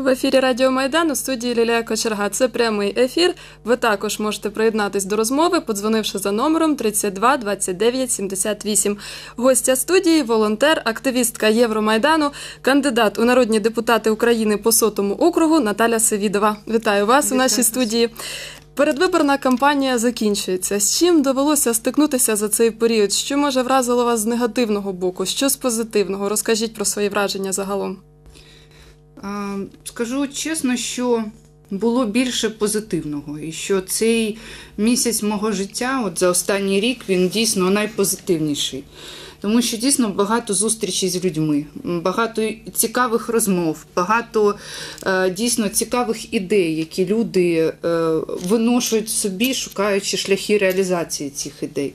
В ефірі Радіо Майдан у студії Лілія Кочерга. Це прямий ефір. Ви також можете приєднатись до розмови, подзвонивши за номером 32 29 78. Гостя студії, волонтер, активістка Євромайдану, кандидат у народні депутати України по сотому округу Наталя Севідова. Вітаю вас у нашій студії. Передвиборна кампанія закінчується. З чим довелося стикнутися за цей період? Що може вразило вас з негативного боку? Що з позитивного? Розкажіть про свої враження загалом. Скажу чесно, що було більше позитивного, і що цей місяць мого життя, от за останній рік, він дійсно найпозитивніший. Тому що дійсно багато зустрічей з людьми, багато цікавих розмов, багато е, дійсно цікавих ідей, які люди е, виношують собі, шукаючи шляхи реалізації цих ідей.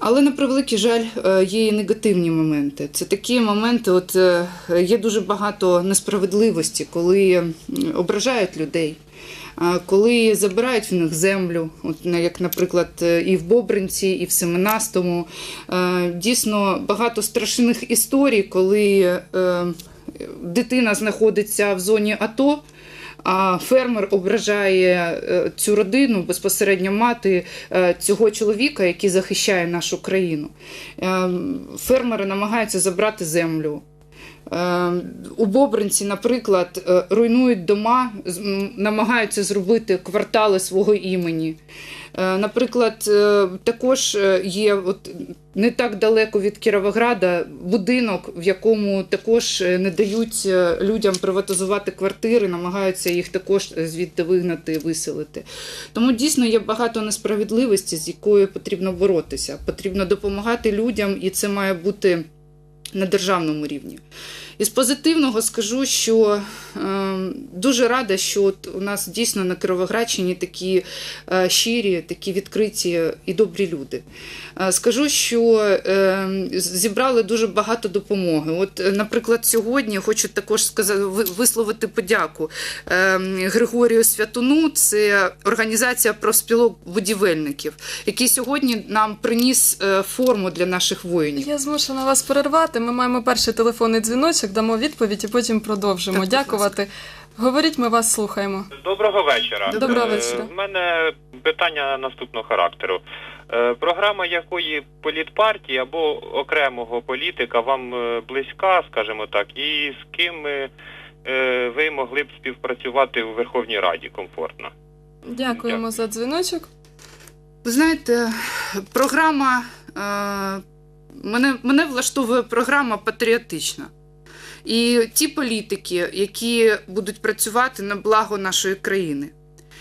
Але на превеликий жаль, е, є і негативні моменти. Це такі моменти, от е, є дуже багато несправедливості, коли ображають людей, коли забирають в них землю, от як, наприклад, е, і в Бобринці, і в Семенастому. Дійсно багато страшних історій, коли дитина знаходиться в зоні АТО. А фермер ображає е, цю родину, безпосередньо мати е, цього чоловіка, який захищає нашу країну. Е, Фермери намагаються забрати землю. У Бобринці, наприклад, е, руйнують дома, намагаються зробити квартали свого імені. Е, Наприклад, е, також є от не так далеко від Кіровограда будинок, в якому також не дають людям приватизувати квартири, намагаються їх також звідти вигнати, виселити. Тому дійсно є багато несправедливості, з якою потрібно боротися. Потрібно допомагати людям, і це має бути на державному рівні. Із позитивного скажу, що е, дуже рада, що от у нас дійсно на Кировоградщині такі е, щирі, такі відкриті і добрі люди. Е, скажу, що е, зібрали дуже багато допомоги. От, е, наприклад, сьогодні хочу також сказати, висловити подяку е, Григорію Святуну, це організація профспілок будівельників, який сьогодні нам приніс форму для наших воїнів. Я змушена вас перервати. Ми маємо перший телефонний дзвіночок, дамо відповідь і потім продовжимо. Так, Дякувати. Говоріть, ми вас слухаємо. Доброго вечора. Доброго Е, вечора. В мене питання наступного характеру. Е, Програма якої політпартії або окремого політика вам е, близька, скажімо так, і з ким ви могли б співпрацювати у Верховній Раді комфортно? Дякуємо Дякую. за дзвіночок. Ви знаєте, програма мене, мене влаштовує програма патріотична. І ті політики, які будуть працювати на благо нашої країни,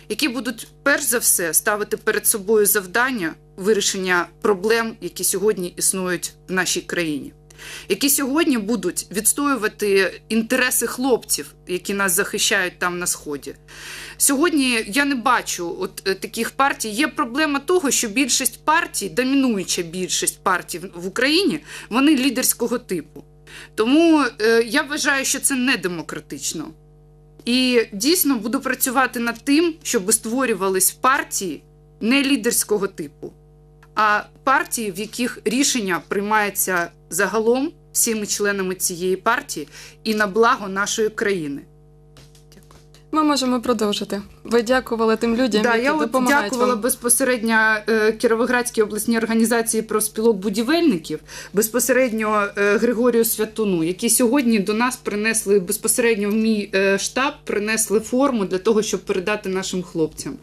які будуть перш за все ставити перед собою завдання вирішення проблем, які сьогодні існують в нашій країні, які сьогодні будуть відстоювати інтереси хлопців, які нас захищають там на сході. Сьогодні я не бачу от е, таких партій. Є проблема того, що більшість партій, домінуюча більшість партій в- в Україні, вони лідерського типу. Тому е, я вважаю, що це не демократично. І дійсно буду працювати над тим, щоб створювались партії не лідерського типу, а партії, в яких рішення приймається загалом всіми членами цієї партії і на благо нашої країни. Дякую. Ми можемо продовжити. Ви дякували тим людям, Да, які я от дякувала вам. безпосередньо е, Кіровоградській обласній організації профспілок будівельників, безпосередньо е, Григорію Святуну, які сьогодні до нас принесли безпосередньо в мій е, штаб, принесли форму для того, щоб передати нашим хлопцям.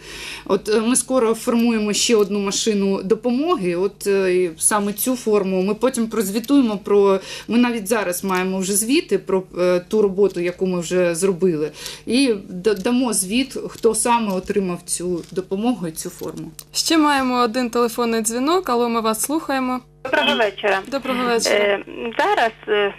От ми скоро формуємо ще одну машину допомоги. От і саме цю форму ми потім прозвітуємо про. Ми навіть зараз маємо вже звіти про ту роботу, яку ми вже зробили, і дамо звіт, хто саме отримав цю допомогу і цю форму. Ще маємо один телефонний дзвінок, але ми вас слухаємо. Доброго вечора. Доброго вечора. Е, зараз е,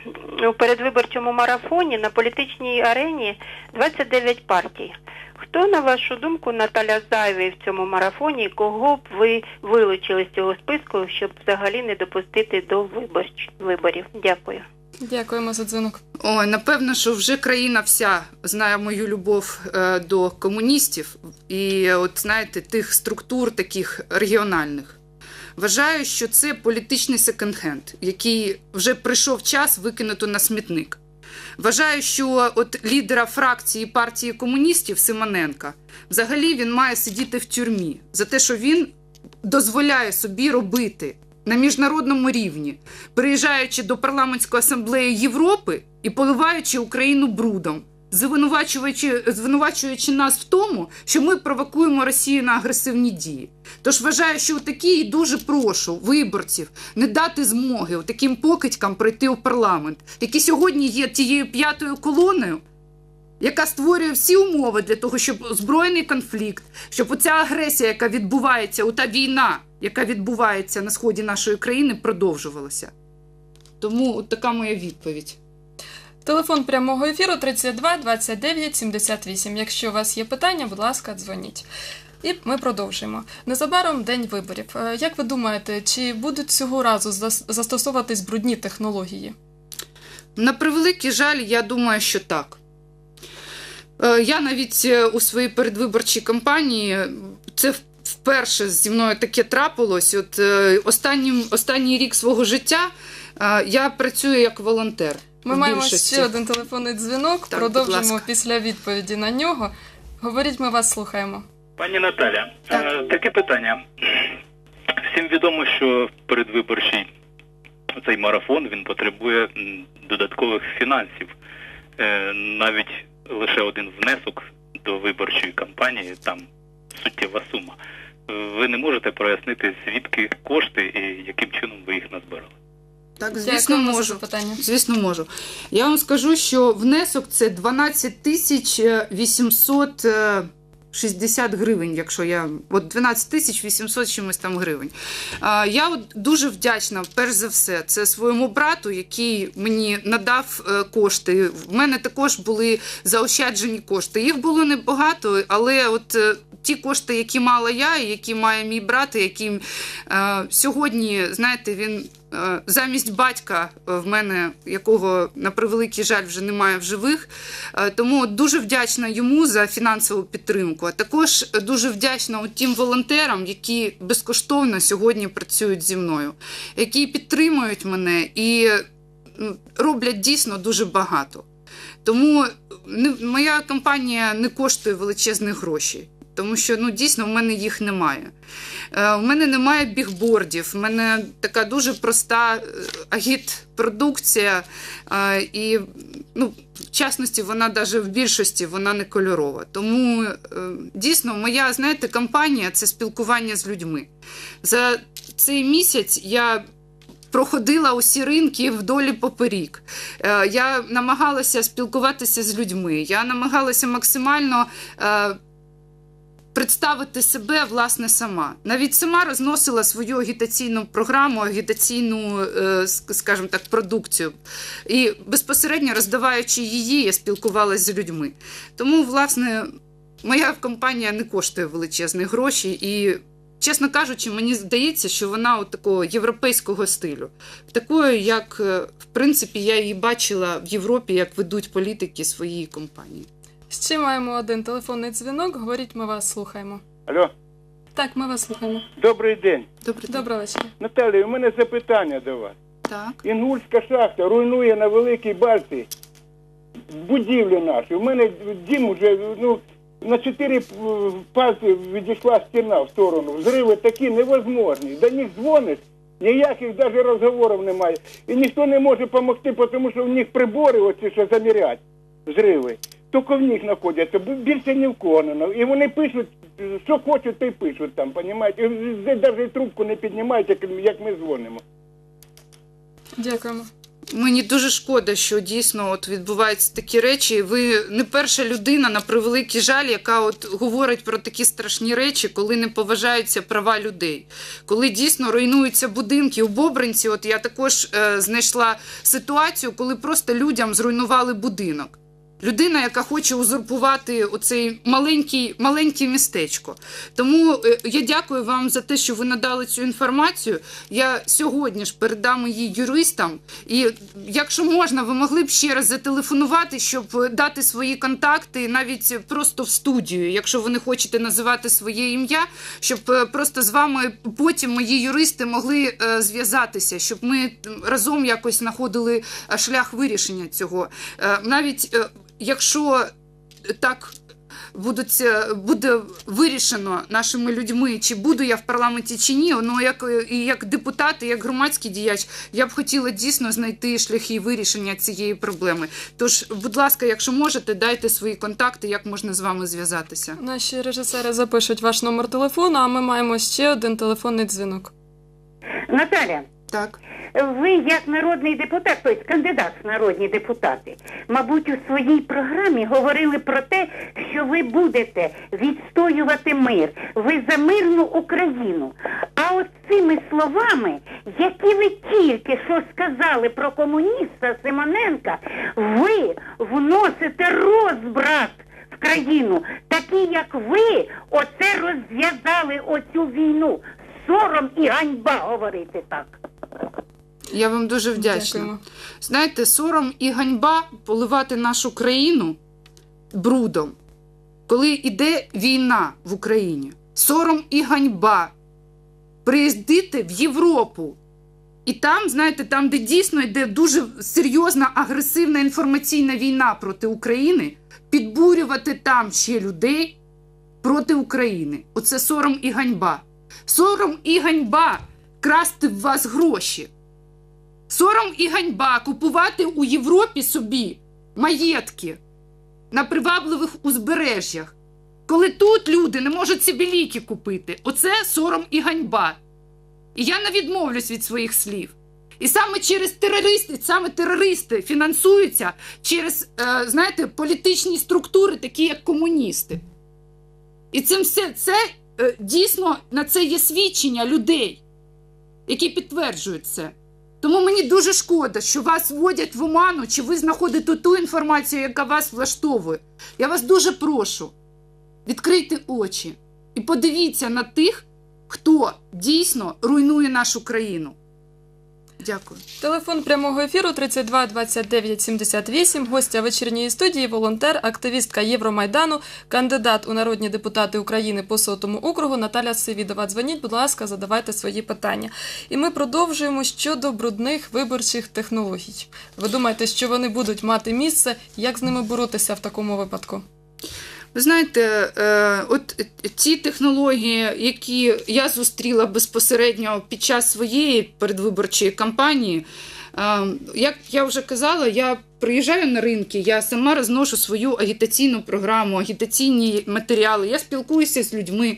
у передвиборчому марафоні на політичній арені 29 партій. Хто, на вашу думку, Наталя зайвий в цьому марафоні? Кого б ви вилучили з цього списку, щоб взагалі не допустити до виборч- виборів? Дякую. Дякуємо за дзвінок. Ой, напевно, що вже країна вся знає мою любов е, до комуністів і, от знаєте, тих структур таких регіональних. Вважаю, що це політичний секонд-хенд, який вже прийшов час викинути на смітник. Вважаю, що от лідера фракції партії комуністів Симоненка взагалі він має сидіти в тюрмі за те, що він дозволяє собі робити на міжнародному рівні, приїжджаючи до парламентської асамблеї Європи і поливаючи Україну брудом, звинувачуючи, звинувачуючи нас в тому, що ми провокуємо Росію на агресивні дії. Тож вважаю, що такі і дуже прошу виборців не дати змоги таким покидькам прийти у парламент, які сьогодні є тією п'ятою колоною, яка створює всі умови для того, щоб збройний конфлікт, щоб оця агресія, яка відбувається, ота війна, яка відбувається на сході нашої країни, продовжувалася. Тому от така моя відповідь. Телефон прямого ефіру 32 29 78. Якщо у вас є питання, будь ласка, дзвоніть. І ми продовжуємо. Незабаром день виборів. Е, Як ви думаєте, чи будуть цього разу застосовуватись брудні технології? На превеликий жаль, я думаю, що так. Е, Я навіть е, у своїй передвиборчій кампанії це вперше зі мною таке трапилось. От е, останнім, останній рік свого життя е, я працюю як волонтер. Ми маємо більшості. ще один телефонний дзвінок. Так, Продовжимо після відповіді на нього. Говоріть, ми вас слухаємо. Пані Наталя, Так. е, таке питання. Всім відомо, що передвиборчий цей марафон він потребує додаткових фінансів. Навіть лише один внесок до виборчої кампанії там суттєва сума. Ви не можете прояснити, звідки кошти і яким чином ви їх назбирали? Так, звісно, Дякую можу. Звісно, можу. Я вам скажу, що внесок це 12 тисяч 860 гривень, якщо я от 12 тисяч 800 чимось там гривень. Я от дуже вдячна, перш за все, це своєму брату, який мені надав е, кошти. В мене також були заощаджені кошти. Їх було небагато, але от е, ті кошти, які мала я, і які має мій брат, які е, сьогодні, знаєте, він замість батька е, в мене, якого на превеликий жаль вже немає в живих. Е, Тому дуже вдячна йому за фінансову підтримку. А також дуже вдячна тим волонтерам, які безкоштовно сьогодні працюють зі мною, які підтримують мене і ну, роблять дійсно дуже багато. Тому моя компанія не коштує величезних грошей. Тому що ну дійсно в мене їх немає. Е, У мене немає бігбордів, в мене така дуже проста е, агіт-продукція, е, і ну, в частності вона навіть в більшості вона не кольорова. Тому е, дійсно моя знаєте, кампанія це спілкування з людьми. За цей місяць я. Проходила усі ринки вдолі поперік. Е, Я намагалася спілкуватися з людьми. Я намагалася максимально е, представити себе власне сама. Навіть сама розносила свою агітаційну програму, агітаційну, е, скажімо так, продукцію. І безпосередньо роздаваючи її, я спілкувалася з людьми. Тому, власне, моя компанія не коштує величезні гроші і. Чесно кажучи, мені здається, що вона от такого європейського стилю, такою, як е, в принципі я її бачила в Європі, як ведуть політики своєї компанії. Ще маємо один телефонний дзвінок. Говоріть, ми вас слухаємо. Алло, Так, ми вас слухаємо. добрий день. Добре, Доброго вечора. Наталія, у мене запитання до вас. так. Інгульська шахта руйнує на Великій Бальці будівлі наші. У мене дім уже ну, на чотири е, пальці відійшла стіна в сторону. Взриви такі невозможні. До них дзвониш, ніяких навіть розговорів немає. І ніхто не може допомогти, тому що в них прибори, оці, що замірять взриви. Тільки в них знаходяться, більше ні в кого не. І вони пишуть, що хочуть, то й пишуть там, понімаєте? І навіть трубку не піднімають, як, як ми дзвонимо. Дякуємо. Мені дуже шкода, що дійсно от відбуваються такі речі. Ви не перша людина на превеликий жаль, яка от говорить про такі страшні речі, коли не поважаються права людей, коли дійсно руйнуються будинки у Бобринці. От я також е, знайшла ситуацію, коли просто людям зруйнували будинок. Людина, яка хоче узурпувати оцей маленький, маленьке містечко. Тому е, я дякую вам за те, що ви надали цю інформацію. Я сьогодні ж передам її юристам. І якщо можна, ви могли б ще раз зателефонувати, щоб дати свої контакти навіть просто в студію, якщо ви не хочете називати своє ім'я, щоб е, просто з вами потім мої юристи могли е, зв'язатися, щоб ми разом якось знаходили шлях вирішення цього. Навіть якщо так будуть, буде вирішено нашими людьми, чи буду я в парламенті чи ні, ну як, і як депутат, і як громадський діяч, я б хотіла дійсно знайти шляхи вирішення цієї проблеми. Тож, будь ласка, якщо можете, дайте свої контакти, як можна з вами зв'язатися. Наші режисери запишуть ваш номер телефону, а ми маємо ще один телефонний дзвінок. Наталя, Так. ви як народний депутат, тобто кандидат в народні депутати, мабуть, у своїй програмі говорили про те, що ви будете відстоювати мир. Ви за мирну Україну. А от цими словами, які ви тільки що сказали про комуніста Симоненка, ви вносите розбрат країну. Такі, як ви, оце розв'язали оцю війну. Сором і ганьба говорити так. Я вам дуже вдячна. Дякуємо. Знаєте, сором і ганьба поливати нашу країну брудом, коли йде війна в Україні. Сором і ганьба приїздити в Європу. І там, знаєте, там, де дійсно йде дуже серйозна агресивна інформаційна війна проти України, підбурювати там ще людей проти України. Оце сором і ганьба. Сором і ганьба красти в вас гроші. Сором і ганьба купувати у Європі собі маєтки на привабливих узбережжях, коли тут люди не можуть собі ліки купити. Оце сором і ганьба. І я не відмовлюсь від своїх слів. І саме через терористи, саме терористи фінансуються через, е, знаєте, політичні структури, такі як комуністи. І цим все це е, дійсно на це є свідчення людей, які підтверджують це. Тому мені дуже шкода, що вас вводять в оману, чи ви знаходите ту інформацію, яка вас влаштовує. Я вас дуже прошу, відкрийте очі і подивіться на тих, хто дійсно руйнує нашу країну. Дякую. Телефон прямого ефіру 32 29 78. Гостя вечірньої студії, волонтер, активістка Євромайдану, кандидат у народні депутати України по сотому округу Наталя Сивідова. Дзвоніть, будь ласка, задавайте свої питання. І ми продовжуємо щодо брудних виборчих технологій. Ви думаєте, що вони будуть мати місце? Як з ними боротися в такому випадку? Ви знаєте, е, от ті технології, які я зустріла безпосередньо під час своєї передвиборчої кампанії, е, як я вже казала, я приїжджаю на ринки, я сама розношу свою агітаційну програму, агітаційні матеріали, я спілкуюся з людьми.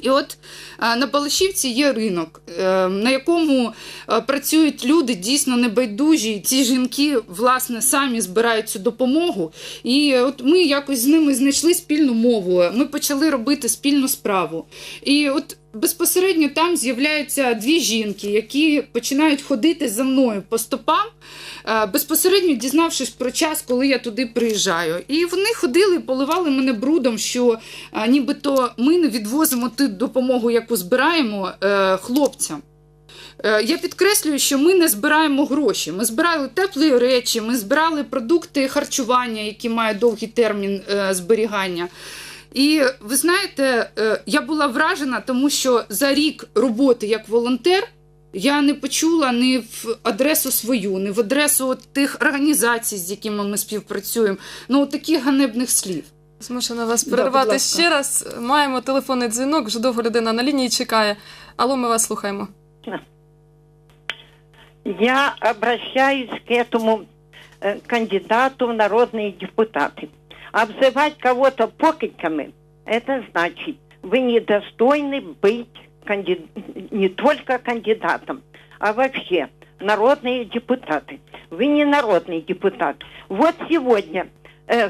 І от е, на Балашівці є ринок, е, на якому е, працюють люди дійсно небайдужі. Ці жінки, власне, самі збирають цю допомогу. І от ми якось з ними знайшли спільну мову. Ми почали робити спільну справу. І от безпосередньо там з'являються дві жінки, які починають ходити за мною по стопам, е, безпосередньо дізнавшись про час, коли я туди приїжджаю. І вони ходили поливали мене брудом, що е, нібито ми не відвозимо ту допомогу, яку збираємо е, хлопцям. Я підкреслюю, що ми не збираємо гроші. Ми збирали теплі речі, ми збирали продукти харчування, які мають довгий термін зберігання. І ви знаєте, е, я була вражена, тому що за рік роботи як волонтер я не почула ні в адресу свою, ні в адресу от тих організацій, з якими ми співпрацюємо, ну от таких ганебних слів. Змушена вас Да, перервати будь ласка. ще раз. Маємо телефонний дзвінок, вже довго людина на лінії чекає. Алло, ми вас слухаємо. Я обращаюсь к этому э, кандидату в народные депутаты. Обзывать кого-то покидьками, это значит, вы недостойны быть канди- не только кандидатом, а вообще народные депутаты. Вы не народный депутат. Вот сегодня э,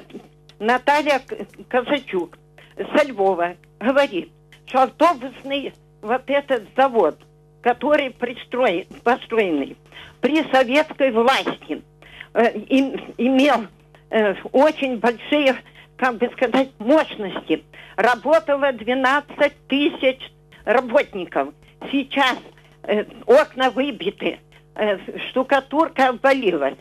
Наталья Казачук со Львова говорит, что автобусный вот этот завод, который пристроен, построенный при советской власти, э, им- имел э, очень большие, как бы сказать, мощности. Работало 12 тысяч работников. Сейчас э, окна выбиты, э, штукатурка обвалилась.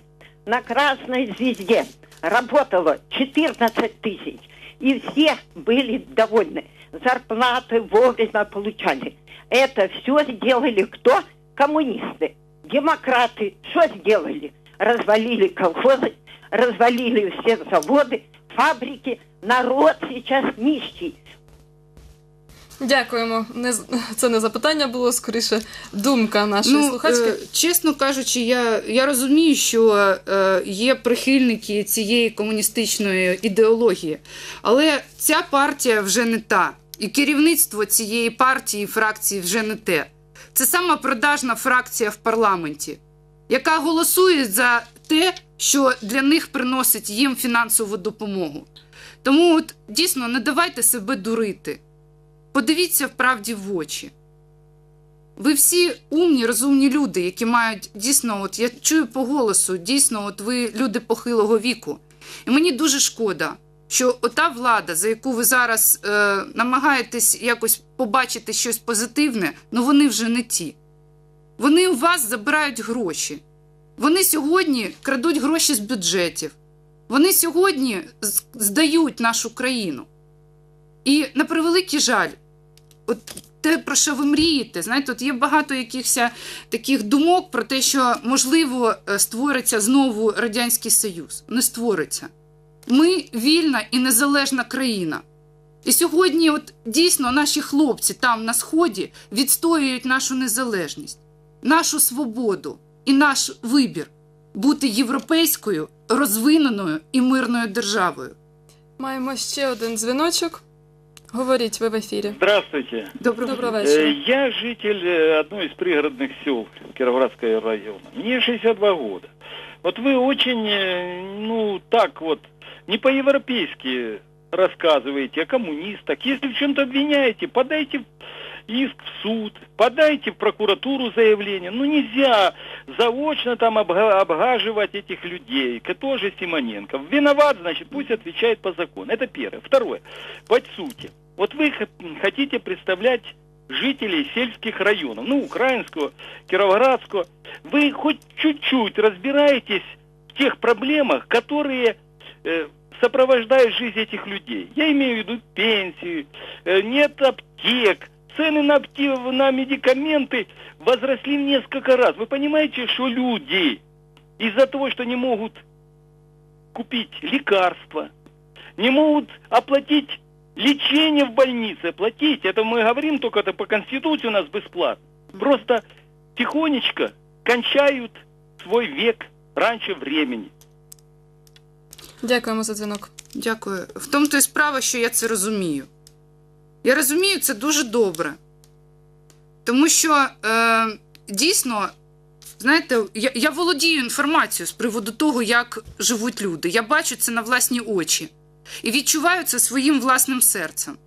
На Красной Звезде работало 14 тысяч. И все были довольны. Зарплаты вовремя получали. Это все сделали кто? Коммунисты. Демократы что сделали? Развалили колхозы, развалили все заводы, фабрики. Народ сейчас нищий. Дякуємо. Не це не запитання було скоріше думка нашої Ну, слухачки. е, чесно кажучи, я, я розумію, що е, є прихильники цієї комуністичної ідеології, але ця партія вже не та. І керівництво цієї партії і фракції вже не те. Це сама продажна фракція в парламенті, яка голосує за те, що для них приносить їм фінансову допомогу. Тому от дійсно не давайте себе дурити. Подивіться вправді в очі. Ви всі умні, розумні люди, які мають дійсно, от я чую по голосу, дійсно, от ви люди похилого віку. І мені дуже шкода, що ота влада, за яку ви зараз е, намагаєтесь якось побачити щось позитивне, ну вони вже не ті. Вони у вас забирають гроші. Вони сьогодні крадуть гроші з бюджетів. Вони сьогодні здають нашу країну. І на превеликий жаль, от те, про що ви мрієте, знаєте, от є багато якихось таких думок про те, що можливо е, створиться знову Радянський Союз. Не створиться. Ми вільна і незалежна країна. І сьогодні, от дійсно, наші хлопці там на сході відстоюють нашу незалежність, нашу свободу і наш вибір бути європейською, розвиненою і мирною державою. Маємо ще один дзвіночок. Говоріть ви в ефірі. Здравствуйте. Доброго, Доброго Э, вечора. Я житель э, одной из пригородных сел Кировоградского района. Мне 62 года. Вот вы очень, э, ну, так вот, не по-европейски рассказываете о коммунистах. Если в чем-то обвиняете, подайте иск в суд, подайте в прокуратуру заявление. Ну, нельзя заочно там обга- обгаживать этих людей. Тоже Симоненко. Виноват, значит, пусть отвечает по закону. Это первое. Второе. По сути. Вот вы хотите представлять жителей сельских районов, ну, украинского, кировоградского. Вы хоть чуть-чуть разбираетесь в тех проблемах, которые э, сопровождают жизнь этих людей. Я имею в виду пенсию, э, нет аптек, цены на, апте- на медикаменты возросли в несколько раз. Вы понимаете, что люди из-за того, что не могут купить лекарства, не могут оплатить лечение в больнице, платить, это мы говорим только это по Конституции у нас бесплатно. Просто тихонечко кончают свой век раньше времени. Дякуємо за дзвінок. Дякую. В тому то і справа, що я це розумію. Я розумію це дуже добре. Тому що е, дійсно, знаєте, я, я володію інформацією з приводу того, як живуть люди. Я бачу це на власні очі і відчуваю це своїм власним серцем.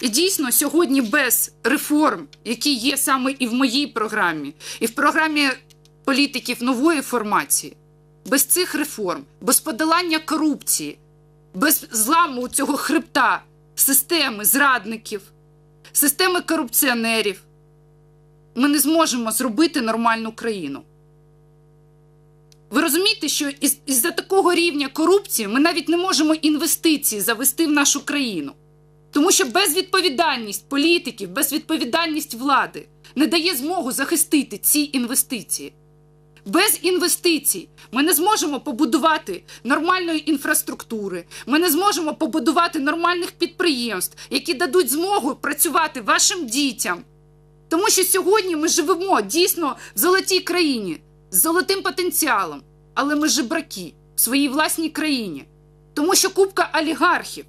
І дійсно, сьогодні без реформ, які є саме і в моїй програмі, і в програмі політиків нової формації, без цих реформ, без подолання корупції, без зламу цього хребта системи зрадників, системи корупціонерів, ми не зможемо зробити нормальну країну. Ви розумієте, що із- із-за такого рівня корупції ми навіть не можемо інвестиції завести в нашу країну. Тому що безвідповідальність політиків, безвідповідальність влади не дає змогу захистити ці інвестиції. Без інвестицій. Ми не зможемо побудувати нормальної інфраструктури, ми не зможемо побудувати нормальних підприємств, які дадуть змогу працювати вашим дітям. Тому що сьогодні ми живемо дійсно в золотій країні з золотим потенціалом, але ми жебраки в своїй власній країні, тому що купка олігархів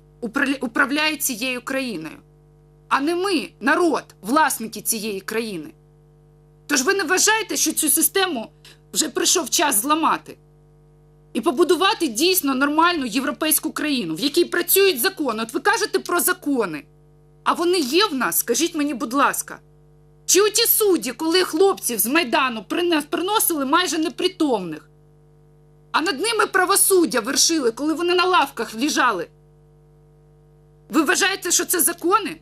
управляє цією країною, а не ми, народ, власники цієї країни. Тож ви не вважаєте, що цю систему вже прийшов час зламати і побудувати дійсно нормальну європейську країну, в якій працюють закони. От ви кажете про закони, а вони є в нас, скажіть мені, будь ласка. Чи оті судді, коли хлопців з Майдану приносили майже непритомних? а над ними правосуддя вершили, коли вони на лавках лежали. Ви вважаєте, що це закони?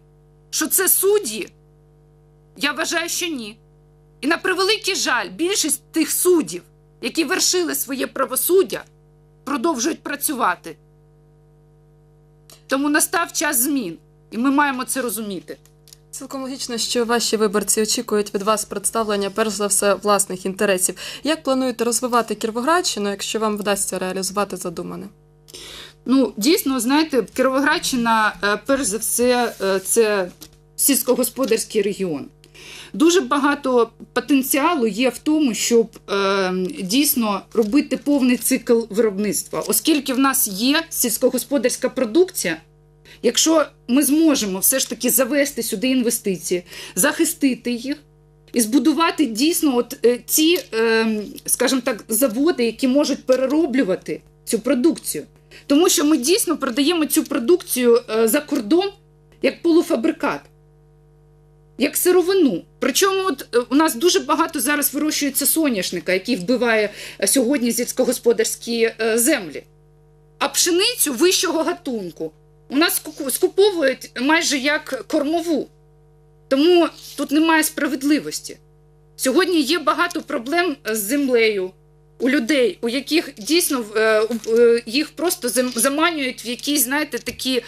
Що це судді? Я вважаю, що ні. І на превеликий жаль, більшість тих суддів, які вершили своє правосуддя, продовжують працювати. Тому настав час змін, і ми маємо це розуміти. Цілком логічно, що ваші виборці очікують від вас представлення, перш за все, власних інтересів. Як плануєте розвивати Кіровоградщину, якщо вам вдасться реалізувати задумане? Ну, дійсно, знаєте, Кіровоградщина, е, перш за все, е, це сільськогосподарський регіон. Дуже багато потенціалу є в тому, щоб е, дійсно робити повний цикл виробництва, оскільки в нас є сільськогосподарська продукція. Якщо ми зможемо все ж таки завести сюди інвестиції, захистити їх і збудувати дійсно от е, ці, е, скажімо так, заводи, які можуть перероблювати цю продукцію. Тому що ми дійсно продаємо цю продукцію е, за кордон як полуфабрикат, як сировину. Причому от е, у нас дуже багато зараз вирощується соняшника, який вбиває е, сьогодні сільськогосподарські е, землі. А пшеницю вищого гатунку у нас скуповують майже як кормову. Тому тут немає справедливості. Сьогодні є багато проблем з землею у людей, у яких дійсно їх просто заманюють в якісь, знаєте, такі,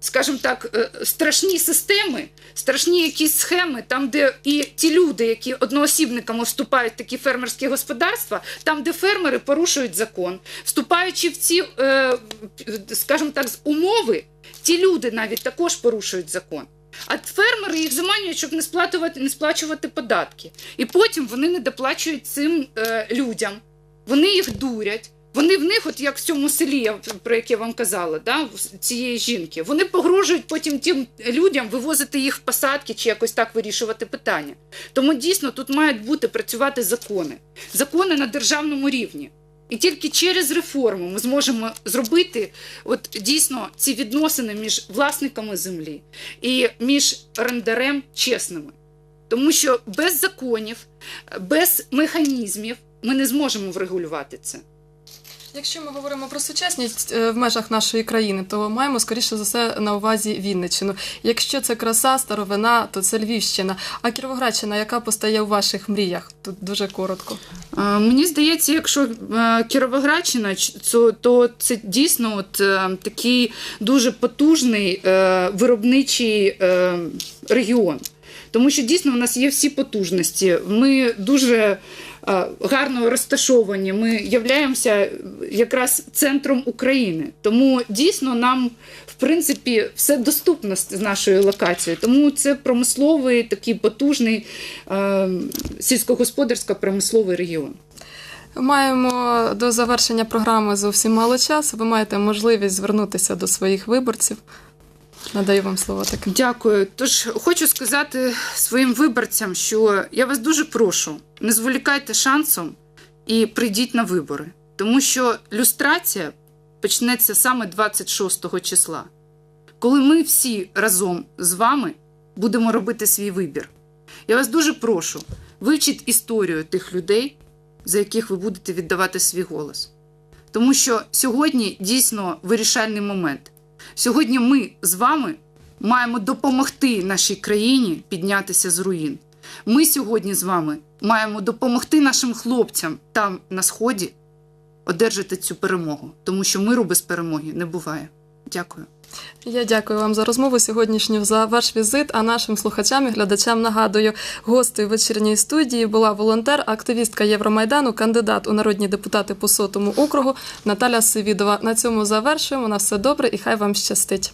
скажімо так, е, страшні системи, страшні якісь схеми, там, де і ті люди, які одноосібниками вступають в такі фермерські господарства, там, де фермери порушують закон, вступаючи в ці, е, скажімо так, умови, ті люди навіть також порушують закон. А фермери їх заманюють, щоб не сплачувати, не сплачувати податки. І потім вони не доплачують цим е, людям. Вони їх дурять. Вони в них, от як в цьому селі, про яке я вам казала, да, цієї жінки, вони погрожують потім тим людям вивозити їх в посадки чи якось так вирішувати питання. Тому дійсно тут мають бути працювати закони, закони на державному рівні. І тільки через реформу ми зможемо зробити от дійсно ці відносини між власниками землі і між орендарем чесними. Тому що без законів, без механізмів ми не зможемо врегулювати це. Якщо ми говоримо про сучасність е, в межах нашої країни, то маємо скоріше за все на увазі Вінниччину. Якщо це краса, старовина, то це Львівщина. А Кіровоградщина, яка постає у ваших мріях? Тут дуже коротко. Е, Мені здається, якщо е, Кіровоградщина, то, це дійсно от, такий дуже потужний виробничий регіон. Тому що дійсно в нас є всі потужності. Ми дуже гарно розташовані. Ми являємося якраз центром України. Тому дійсно нам, в принципі, все доступно з нашої локації. Тому це промисловий такий потужний е, сільськогосподарсько-промисловий регіон. Маємо до завершення програми зовсім мало часу. Ви маєте можливість звернутися до своїх виборців. Надаю вам слово таке. Дякую. Тож хочу сказати своїм виборцям, що я вас дуже прошу, не зволікайте шансом і прийдіть на вибори, тому що люстрація почнеться саме 26 числа, коли ми всі разом з вами будемо робити свій вибір. Я вас дуже прошу, вивчіть історію тих людей, за яких ви будете віддавати свій голос. Тому що сьогодні дійсно вирішальний момент. Сьогодні ми з вами маємо допомогти нашій країні піднятися з руїн. Ми сьогодні з вами маємо допомогти нашим хлопцям там на сході одержати цю перемогу, тому що миру без перемоги не буває. Дякую. Я дякую вам за розмову сьогоднішню за ваш візит. А нашим слухачам і глядачам нагадую, гостею вечірньої студії була волонтер, активістка Євромайдану, кандидат у народні депутати по сотому округу Наталя Сивідова. На цьому завершуємо. На все добре і хай вам щастить.